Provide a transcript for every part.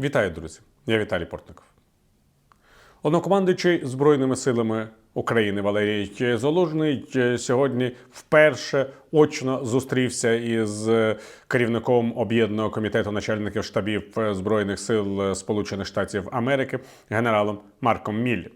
Вітаю, друзі! Я Віталій Портников. Однокомандуючий Збройними силами України Валерій Залужний е, сьогодні вперше очно зустрівся із керівником об'єднаного комітету начальників штабів Збройних сил Сполучених Штатів Америки генералом Марком Міллі.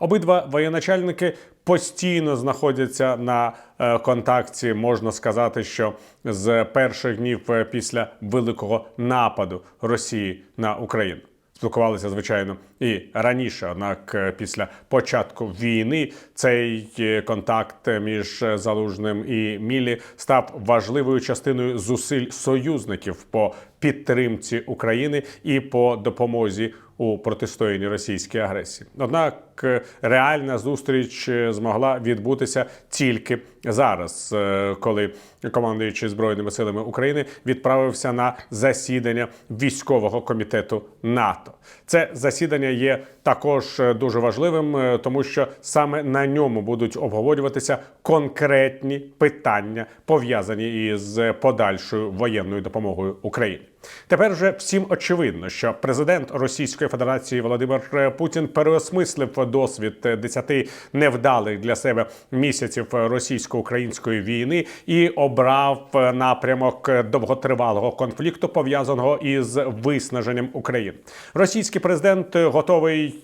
Обидва воєначальники постійно знаходяться на е, контакті. Можна сказати, що з перших днів е, після великого нападу Росії на Україну. Спілкувалися, звичайно, і раніше. Однак, е, після початку війни цей контакт між залужним і Мілі став важливою частиною зусиль союзників по підтримці України і по допомозі у протистоянні російській агресії. Однак е, реальна зустріч е, змогла відбутися тільки зараз, е, коли командуючий збройними силами України відправився на засідання військового комітету НАТО. Це засідання є також дуже важливим, тому що саме на ньому будуть обговорюватися конкретні питання, пов'язані із подальшою воєнною допомогою Україні. Тепер вже всім очевидно, що президент Російської Федерації Володимир Путін переосмислив досвід 10 невдалих для себе місяців російсько-української війни і обрав напрямок довготривалого конфлікту, пов'язаного із виснаженням України. Російський президент готовий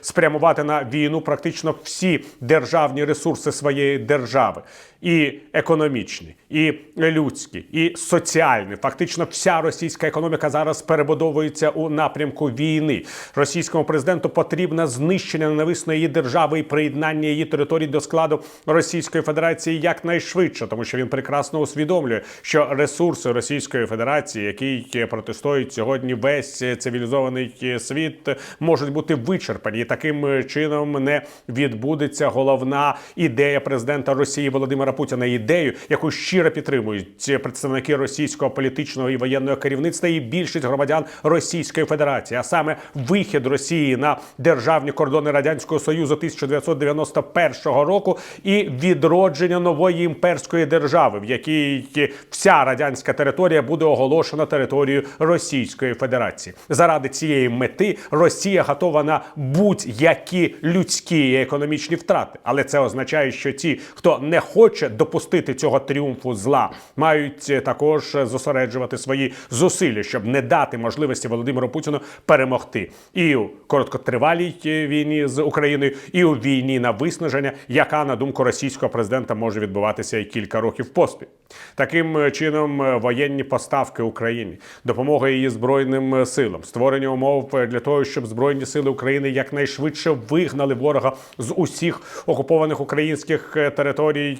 спрямувати на війну практично всі державні ресурси своєї держави, і економічні, і людські, і соціальні. Фактично, вся російська економіка зараз перебудовується у напрямку війни. Російському президенту потрібне знищення ненависної її держави і приєднання її територій до складу Російської Федерації якнайшвидше, тому що він прекрасно усвідомлює, що ресурси Російської Федерації, які протистоїть сьогодні весь цивілізований світ, можуть бути вичерпані. І таким чином не відбудеться головна ідея президента Росії Володимира Путіна. Ідею, яку щиро підтримують представники російського політичного і воєнного керівництва і більшість громадян Російської Федерації, а саме вихід Росії на державні кордони радянського союзу 1991 року і відродження нової імперської держави, в якій вся радянська територія буде оголошена територією Російської Федерації. Заради цієї мети Росія готова на будь-які людські і економічні втрати, але це означає, що ті, хто не хоче допустити цього тріумфу зла, мають також зосереджувати свої зусилля, щоб не дати можливості Володимиру Путіну перемогти і у короткотривалій е, війні з Україною, і у війні на виснаження, яка на думку російського президента може відбуватися і кілька років поспіль. Таким е, чином, е, воєнні поставки Україні, допомога її збройним е, силам, створення умов для того, щоб збройні сили України якнайшвидше вигнали ворога з усіх окупованих українських територій,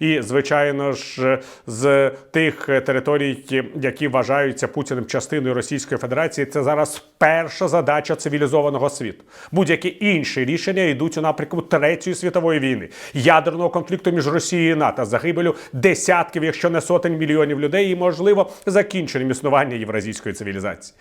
і, звичайно ж з тих територій, які вважаються Путіним частиною Російської Федерації. Це зараз перша задача цивілізованого світу. Будь-які інші рішення йдуть у напрямку третьої світової війни, ядерного конфлікту між Росією і НАТО, загибелю десятків, якщо не сотень мільйонів людей, і можливо закінченням існування євразійської цивілізації.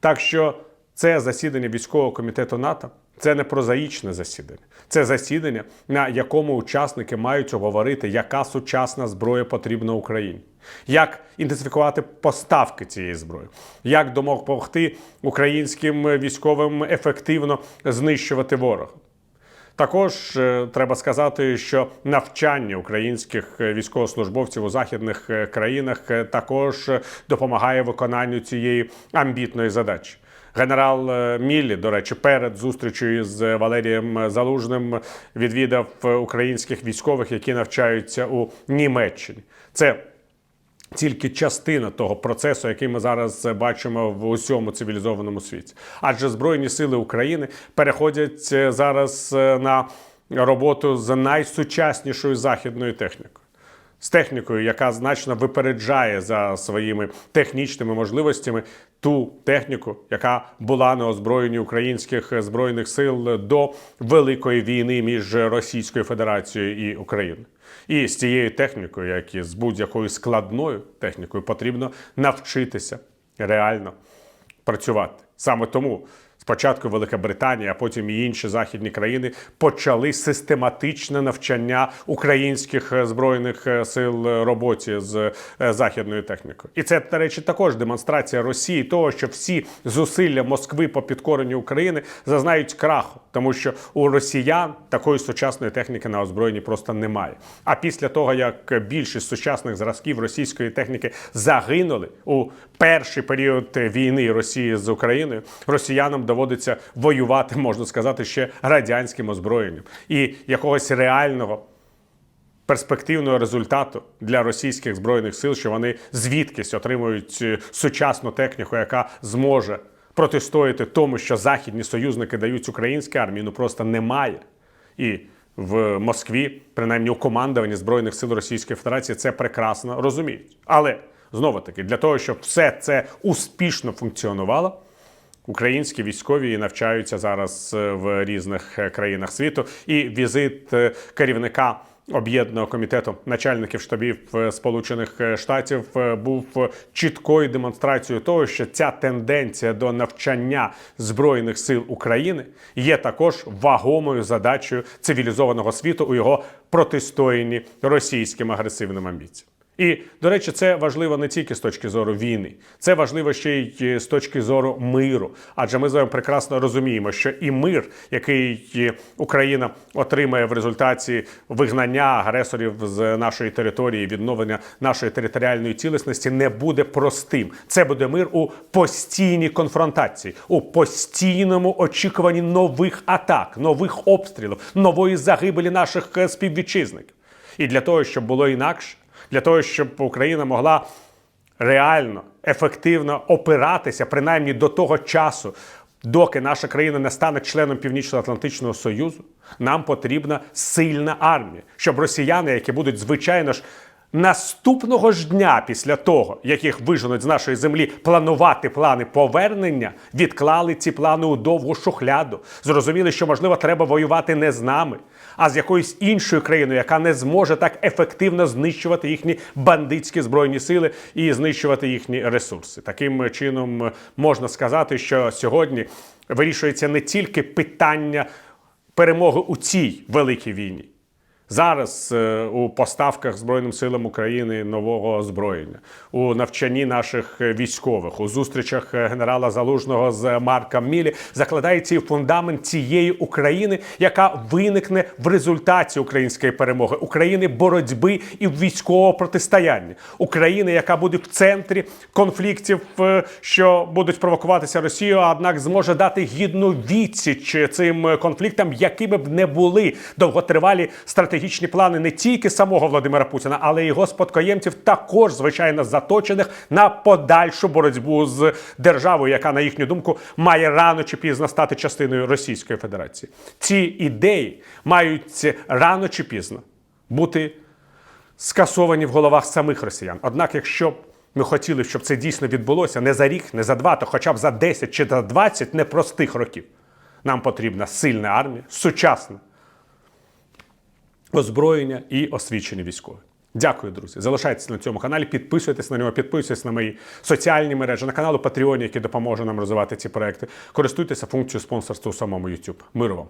Так що це засідання військового комітету НАТО. Це не прозаїчне засідання, це засідання, на якому учасники мають обговорити, яка сучасна зброя потрібна Україні, як інтенсифікувати поставки цієї зброї, як допомогти українським військовим ефективно знищувати ворога. Також е, треба сказати, що навчання українських е, військовослужбовців у західних е, країнах також допомагає виконанню цієї амбітної задачі. Генерал Міллі, до речі, перед зустрічю з Валерієм Залужним відвідав українських військових, які навчаються у Німеччині. Це тільки частина того процесу, який ми зараз бачимо в усьому цивілізованому світі. Адже Збройні сили України переходять е, зараз е, на роботу з найсучаснішою західною технікою. З технікою, яка значно випереджає за своїми технічними можливостями ту техніку, яка була на озброєнні українських збройних сил до великої війни між Російською Федерацією і Україною. І з цією технікою, як і з будь-якою складною технікою, потрібно навчитися реально працювати. Саме тому Спочатку Велика Британія, а потім і інші західні країни почали систематичне навчання українських е, збройних е, сил е, роботі з західною технікою. І це, до речі, також демонстрація Росії того, що всі зусилля Москви по підкоренню України зазнають краху, тому що у росіян такої сучасної техніки на озброєнні просто немає. А після того, як більшість сучасних зразків російської техніки загинули у перший період війни Росії з Україною, росіянам доводиться воювати, можна сказати, ще радянським озброєнням і якогось реального перспективного результату для російських збройних сил, що вони звідкись отримують е, сучасну техніку, яка зможе протистояти тому, що західні союзники дають українській армії, ну просто немає. І в Москві, принаймні у командуванні збройних сил Російської Федерації, це прекрасно розуміють. Але знову таки, для того, щоб все це успішно функціонувало. Українські військові навчаються зараз е, в різних е, країнах світу. І візит е, керівника об'єднаного комітету начальників штабів Сполучених Штатів був чіткою демонстрацією того, що ця тенденція до навчання збройних сил України є також вагомою задачею цивілізованого світу у його протистоянні російським агресивним амбіціям. І, до речі, це важливо не тільки з точки зору війни, це важливо ще й е, з точки зору миру. Адже ми з вами прекрасно розуміємо, що і мир, який е, Україна отримає в результаті вигнання агресорів з нашої території, відновлення нашої територіальної цілісності, не буде простим. Це буде мир у постійній конфронтації, у постійному очікуванні нових атак, нових обстрілів, нової загибелі наших е, співвітчизників. І для того, щоб було інакше для того, щоб Україна могла реально ефективно опиратися, принаймні до того часу, доки наша країна не стане членом Північно-Атлантичного Союзу, нам потрібна сильна армія, щоб росіяни, які будуть звичайно ж. Наступного ж дня після того, як їх виженуть з нашої землі, планувати плани повернення, відклали ці плани у довгу шухляду. Зрозуміли, що можливо треба воювати не з нами, а з якоюсь іншою країною, яка не зможе так ефективно знищувати їхні бандитські збройні сили і знищувати їхні ресурси. Таким чином можна сказати, що сьогодні вирішується не тільки питання перемоги у цій великій війні. Зараз е, у поставках Збройним силам України нового озброєння, у навчанні наших військових, у зустрічах генерала Залужного з Марком Мілі закладається і фундамент цієї України, яка виникне в результаті української перемоги, України боротьби і військового протистояння, України, яка буде в центрі конфліктів, е, що будуть провокуватися Росією, однак зможе дати гідну відсіч цим конфліктам, якими б не були довготривалі стратегічні плани не тільки самого Володимира Путіна, але й його спадкоємців, також звичайно заточених на подальшу боротьбу з державою, яка, на їхню думку, має рано чи пізно стати частиною Російської Федерації. Ці ідеї мають рано чи пізно бути скасовані в головах самих росіян. Однак, якщо ми хотіли, щоб це дійсно відбулося не за рік, не за два, то хоча б за 10 чи за 20 непростих років, нам потрібна сильна армія, сучасна озброєння і освічені військові. Дякую, друзі. Залишайтеся на цьому каналі, підписуйтесь на нього, підписуйтесь на мої соціальні мережі, на канал Patreon, який допоможе нам розвивати ці проекти. Користуйтеся функцією спонсорства у самому YouTube. Миру вам!